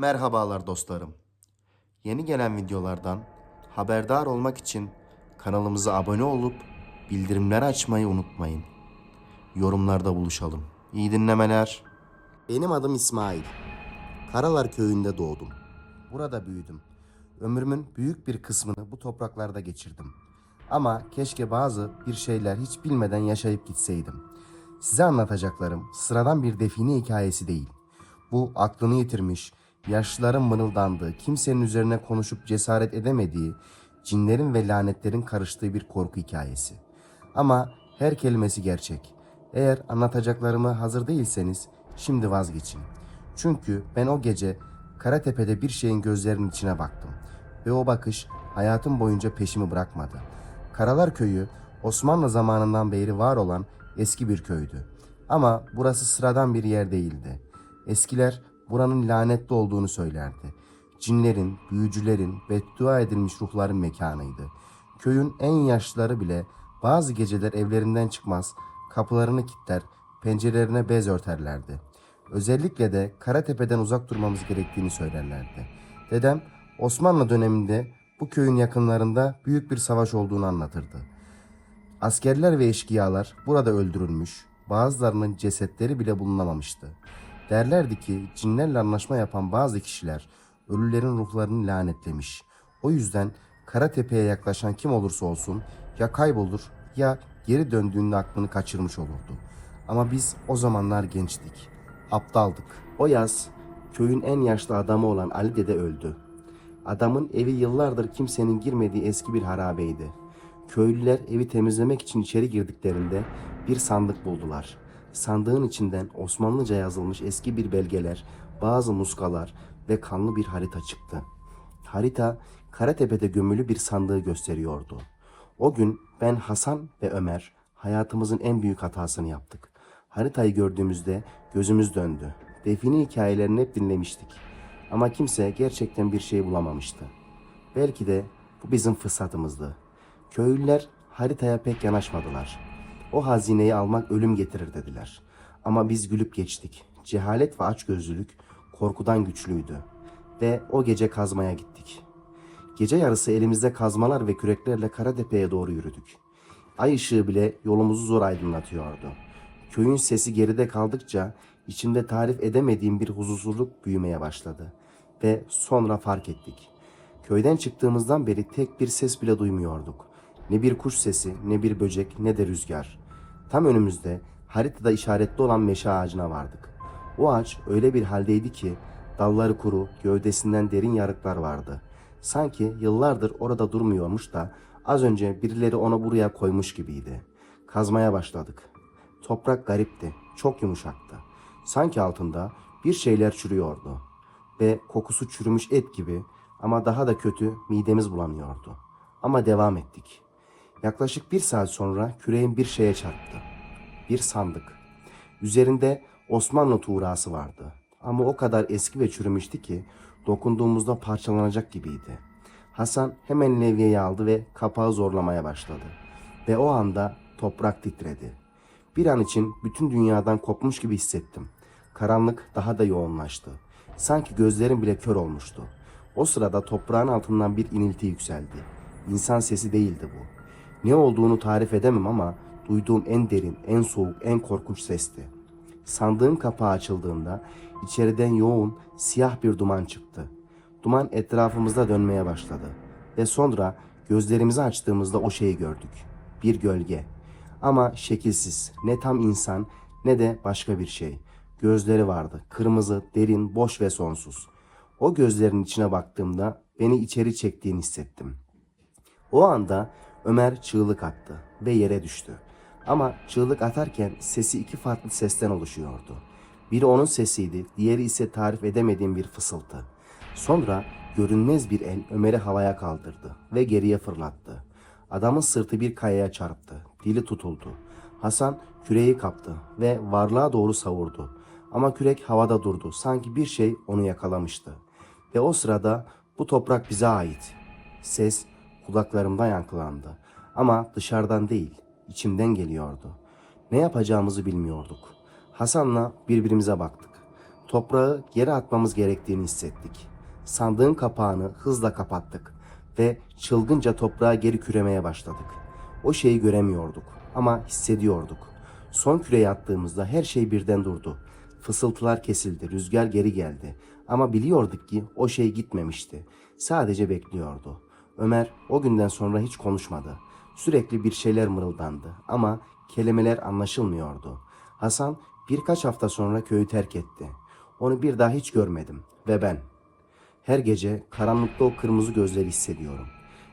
Merhabalar dostlarım. Yeni gelen videolardan haberdar olmak için kanalımıza abone olup bildirimleri açmayı unutmayın. Yorumlarda buluşalım. İyi dinlemeler. Benim adım İsmail. Karalar köyünde doğdum. Burada büyüdüm. Ömrümün büyük bir kısmını bu topraklarda geçirdim. Ama keşke bazı bir şeyler hiç bilmeden yaşayıp gitseydim. Size anlatacaklarım sıradan bir define hikayesi değil. Bu aklını yitirmiş, yaşlıların mırıldandığı, kimsenin üzerine konuşup cesaret edemediği, cinlerin ve lanetlerin karıştığı bir korku hikayesi. Ama her kelimesi gerçek. Eğer anlatacaklarımı hazır değilseniz şimdi vazgeçin. Çünkü ben o gece Karatepe'de bir şeyin gözlerinin içine baktım. Ve o bakış hayatım boyunca peşimi bırakmadı. Karalar Köyü Osmanlı zamanından beri var olan eski bir köydü. Ama burası sıradan bir yer değildi. Eskiler buranın lanetli olduğunu söylerdi. Cinlerin, büyücülerin, beddua edilmiş ruhların mekanıydı. Köyün en yaşlıları bile bazı geceler evlerinden çıkmaz, kapılarını kilitler, pencerelerine bez örterlerdi. Özellikle de Karatepe'den uzak durmamız gerektiğini söylerlerdi. Dedem Osmanlı döneminde bu köyün yakınlarında büyük bir savaş olduğunu anlatırdı. Askerler ve eşkıyalar burada öldürülmüş, bazılarının cesetleri bile bulunamamıştı. Derlerdi ki cinlerle anlaşma yapan bazı kişiler ölülerin ruhlarını lanetlemiş. O yüzden Karatepe'ye yaklaşan kim olursa olsun ya kaybolur ya geri döndüğünde aklını kaçırmış olurdu. Ama biz o zamanlar gençtik. Aptaldık. O yaz köyün en yaşlı adamı olan Ali Dede öldü. Adamın evi yıllardır kimsenin girmediği eski bir harabeydi. Köylüler evi temizlemek için içeri girdiklerinde bir sandık buldular. Sandığın içinden Osmanlıca yazılmış eski bir belgeler, bazı muskalar ve kanlı bir harita çıktı. Harita Karatepe'de gömülü bir sandığı gösteriyordu. O gün ben Hasan ve Ömer hayatımızın en büyük hatasını yaptık. Haritayı gördüğümüzde gözümüz döndü. Define hikayelerini hep dinlemiştik. Ama kimse gerçekten bir şey bulamamıştı. Belki de bu bizim fırsatımızdı. Köylüler haritaya pek yanaşmadılar. O hazineyi almak ölüm getirir dediler. Ama biz gülüp geçtik. Cehalet ve açgözlülük korkudan güçlüydü. Ve o gece kazmaya gittik. Gece yarısı elimizde kazmalar ve küreklerle Karatepe'ye doğru yürüdük. Ay ışığı bile yolumuzu zor aydınlatıyordu. Köyün sesi geride kaldıkça içimde tarif edemediğim bir huzursuzluk büyümeye başladı. Ve sonra fark ettik. Köyden çıktığımızdan beri tek bir ses bile duymuyorduk. Ne bir kuş sesi, ne bir böcek, ne de rüzgar. Tam önümüzde haritada işaretli olan meşe ağacına vardık. O ağaç öyle bir haldeydi ki dalları kuru, gövdesinden derin yarıklar vardı. Sanki yıllardır orada durmuyormuş da az önce birileri onu buraya koymuş gibiydi. Kazmaya başladık. Toprak garipti, çok yumuşaktı. Sanki altında bir şeyler çürüyordu. Ve kokusu çürümüş et gibi ama daha da kötü midemiz bulanıyordu. Ama devam ettik. Yaklaşık bir saat sonra küreğim bir şeye çarptı. Bir sandık. Üzerinde Osmanlı tuğrası vardı. Ama o kadar eski ve çürümüştü ki dokunduğumuzda parçalanacak gibiydi. Hasan hemen levyeyi aldı ve kapağı zorlamaya başladı. Ve o anda toprak titredi. Bir an için bütün dünyadan kopmuş gibi hissettim. Karanlık daha da yoğunlaştı. Sanki gözlerim bile kör olmuştu. O sırada toprağın altından bir inilti yükseldi. İnsan sesi değildi bu. Ne olduğunu tarif edemem ama duyduğum en derin, en soğuk, en korkunç sesti. Sandığın kapağı açıldığında içeriden yoğun, siyah bir duman çıktı. Duman etrafımızda dönmeye başladı. Ve sonra gözlerimizi açtığımızda o şeyi gördük. Bir gölge. Ama şekilsiz, ne tam insan ne de başka bir şey. Gözleri vardı, kırmızı, derin, boş ve sonsuz. O gözlerin içine baktığımda beni içeri çektiğini hissettim. O anda Ömer çığlık attı ve yere düştü. Ama çığlık atarken sesi iki farklı sesten oluşuyordu. Biri onun sesiydi, diğeri ise tarif edemediğim bir fısıltı. Sonra görünmez bir el Ömer'i havaya kaldırdı ve geriye fırlattı. Adamın sırtı bir kayaya çarptı, dili tutuldu. Hasan küreği kaptı ve varlığa doğru savurdu. Ama kürek havada durdu, sanki bir şey onu yakalamıştı. Ve o sırada bu toprak bize ait. Ses kulaklarımda yankılandı. Ama dışarıdan değil, içimden geliyordu. Ne yapacağımızı bilmiyorduk. Hasan'la birbirimize baktık. Toprağı geri atmamız gerektiğini hissettik. Sandığın kapağını hızla kapattık ve çılgınca toprağa geri küremeye başladık. O şeyi göremiyorduk ama hissediyorduk. Son küreyi attığımızda her şey birden durdu. Fısıltılar kesildi, rüzgar geri geldi. Ama biliyorduk ki o şey gitmemişti. Sadece bekliyordu. Ömer o günden sonra hiç konuşmadı. Sürekli bir şeyler mırıldandı ama kelimeler anlaşılmıyordu. Hasan birkaç hafta sonra köyü terk etti. Onu bir daha hiç görmedim ve ben. Her gece karanlıkta o kırmızı gözleri hissediyorum.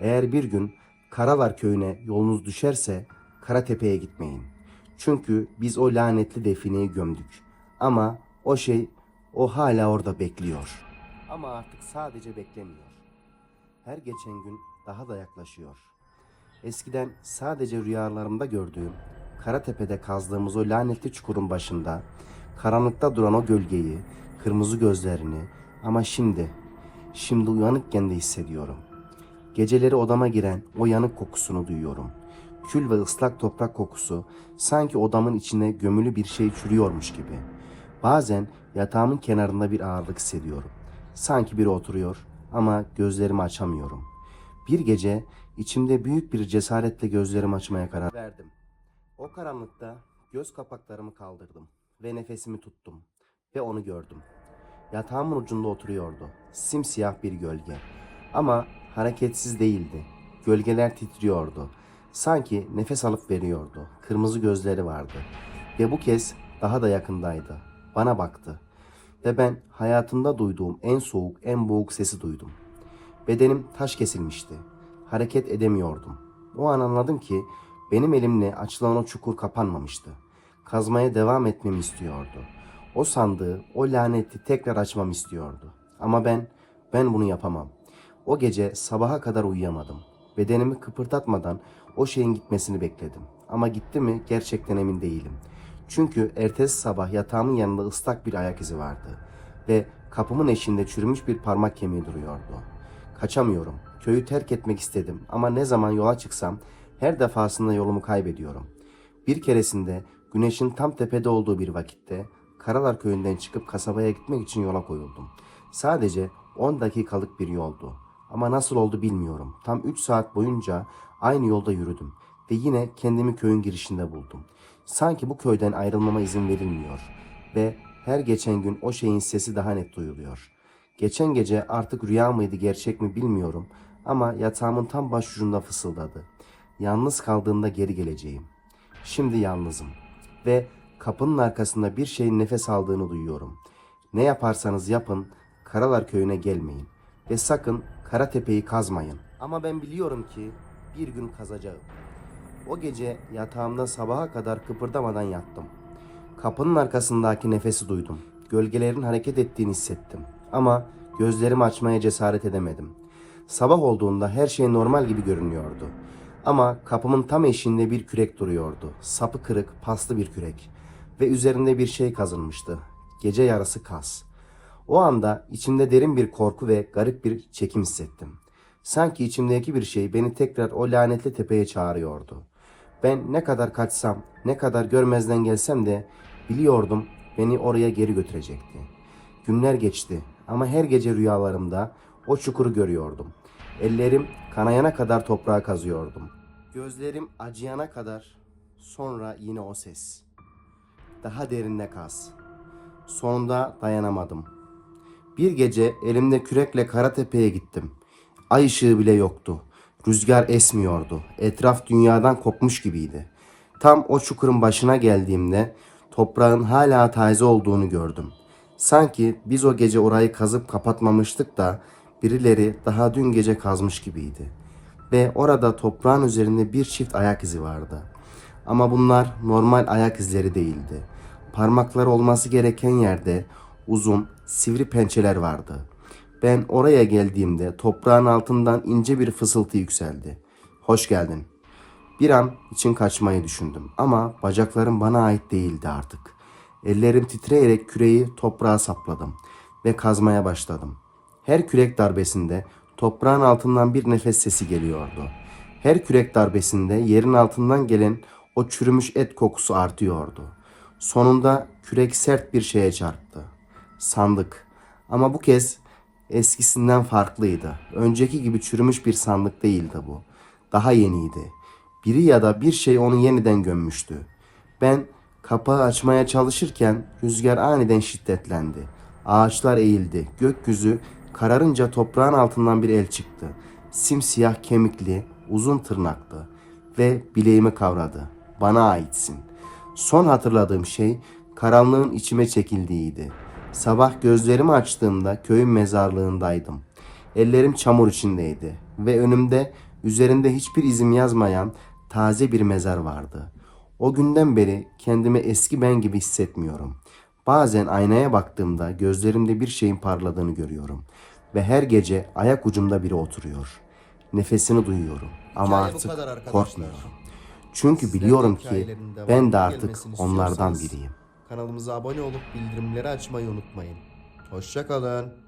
Eğer bir gün Karalar köyüne yolunuz düşerse Karatepe'ye gitmeyin. Çünkü biz o lanetli defineyi gömdük. Ama o şey o hala orada bekliyor. Ama artık sadece beklemiyor. Her geçen gün daha da yaklaşıyor. Eskiden sadece rüyalarımda gördüğüm Karatepe'de kazdığımız o lanetli çukurun başında karanlıkta duran o gölgeyi, kırmızı gözlerini ama şimdi, şimdi uyanıkken de hissediyorum. Geceleri odama giren o yanık kokusunu duyuyorum. Kül ve ıslak toprak kokusu sanki odamın içine gömülü bir şey çürüyormuş gibi. Bazen yatağımın kenarında bir ağırlık hissediyorum. Sanki biri oturuyor ama gözlerimi açamıyorum. Bir gece içimde büyük bir cesaretle gözlerimi açmaya karar verdim. O karanlıkta göz kapaklarımı kaldırdım ve nefesimi tuttum ve onu gördüm. Yatağımın ucunda oturuyordu. Simsiyah bir gölge. Ama hareketsiz değildi. Gölgeler titriyordu. Sanki nefes alıp veriyordu. Kırmızı gözleri vardı. Ve bu kez daha da yakındaydı. Bana baktı. Ve ben hayatımda duyduğum en soğuk, en boğuk sesi duydum. Bedenim taş kesilmişti. Hareket edemiyordum. O an anladım ki benim elimle açılan o çukur kapanmamıştı. Kazmaya devam etmemi istiyordu. O sandığı, o laneti tekrar açmam istiyordu. Ama ben, ben bunu yapamam. O gece sabaha kadar uyuyamadım. Bedenimi kıpırdatmadan o şeyin gitmesini bekledim. Ama gitti mi gerçekten emin değilim. Çünkü ertesi sabah yatağımın yanında ıslak bir ayak izi vardı. Ve kapımın eşiğinde çürümüş bir parmak kemiği duruyordu. Kaçamıyorum. Köyü terk etmek istedim ama ne zaman yola çıksam her defasında yolumu kaybediyorum. Bir keresinde güneşin tam tepede olduğu bir vakitte Karalar köyünden çıkıp kasabaya gitmek için yola koyuldum. Sadece 10 dakikalık bir yoldu. Ama nasıl oldu bilmiyorum. Tam 3 saat boyunca aynı yolda yürüdüm ve yine kendimi köyün girişinde buldum. Sanki bu köyden ayrılmama izin verilmiyor ve her geçen gün o şeyin sesi daha net duyuluyor. Geçen gece artık rüya mıydı gerçek mi bilmiyorum ama yatağımın tam başucunda fısıldadı. Yalnız kaldığımda geri geleceğim. Şimdi yalnızım ve kapının arkasında bir şeyin nefes aldığını duyuyorum. Ne yaparsanız yapın Karalar köyüne gelmeyin ve sakın Karatepe'yi kazmayın. Ama ben biliyorum ki bir gün kazacağım. O gece yatağımda sabaha kadar kıpırdamadan yattım. Kapının arkasındaki nefesi duydum. Gölgelerin hareket ettiğini hissettim. Ama gözlerimi açmaya cesaret edemedim. Sabah olduğunda her şey normal gibi görünüyordu. Ama kapımın tam eşiğinde bir kürek duruyordu. Sapı kırık, paslı bir kürek. Ve üzerinde bir şey kazınmıştı. Gece yarısı kas. O anda içimde derin bir korku ve garip bir çekim hissettim. Sanki içimdeki bir şey beni tekrar o lanetli tepeye çağırıyordu. Ben ne kadar kaçsam, ne kadar görmezden gelsem de biliyordum beni oraya geri götürecekti. Günler geçti ama her gece rüyalarımda o çukuru görüyordum. Ellerim kanayana kadar toprağa kazıyordum. Gözlerim acıyana kadar sonra yine o ses. Daha derinde kaz. Sonunda dayanamadım. Bir gece elimde kürekle Karatepe'ye gittim. Ay ışığı bile yoktu. Rüzgar esmiyordu. Etraf dünyadan kopmuş gibiydi. Tam o çukurun başına geldiğimde toprağın hala taze olduğunu gördüm. Sanki biz o gece orayı kazıp kapatmamıştık da birileri daha dün gece kazmış gibiydi. Ve orada toprağın üzerinde bir çift ayak izi vardı. Ama bunlar normal ayak izleri değildi. Parmaklar olması gereken yerde uzun, sivri pençeler vardı. Ben oraya geldiğimde toprağın altından ince bir fısıltı yükseldi. Hoş geldin. Bir an için kaçmayı düşündüm ama bacaklarım bana ait değildi artık. Ellerim titreyerek küreği toprağa sapladım ve kazmaya başladım. Her kürek darbesinde toprağın altından bir nefes sesi geliyordu. Her kürek darbesinde yerin altından gelen o çürümüş et kokusu artıyordu. Sonunda kürek sert bir şeye çarptı. Sandık. Ama bu kez eskisinden farklıydı. Önceki gibi çürümüş bir sandık değildi bu. Daha yeniydi. Biri ya da bir şey onu yeniden gömmüştü. Ben kapağı açmaya çalışırken rüzgar aniden şiddetlendi. Ağaçlar eğildi. Gökyüzü kararınca toprağın altından bir el çıktı. Simsiyah kemikli, uzun tırnaklı ve bileğimi kavradı. Bana aitsin. Son hatırladığım şey karanlığın içime çekildiğiydi. Sabah gözlerimi açtığımda köyün mezarlığındaydım. Ellerim çamur içindeydi ve önümde üzerinde hiçbir izim yazmayan taze bir mezar vardı. O günden beri kendimi eski ben gibi hissetmiyorum. Bazen aynaya baktığımda gözlerimde bir şeyin parladığını görüyorum ve her gece ayak ucumda biri oturuyor. Nefesini duyuyorum ama Hikaye artık korkmuyorum. Çünkü biliyorum ki ben de artık onlardan biriyim. Kanalımıza abone olup bildirimleri açmayı unutmayın. Hoşçakalın.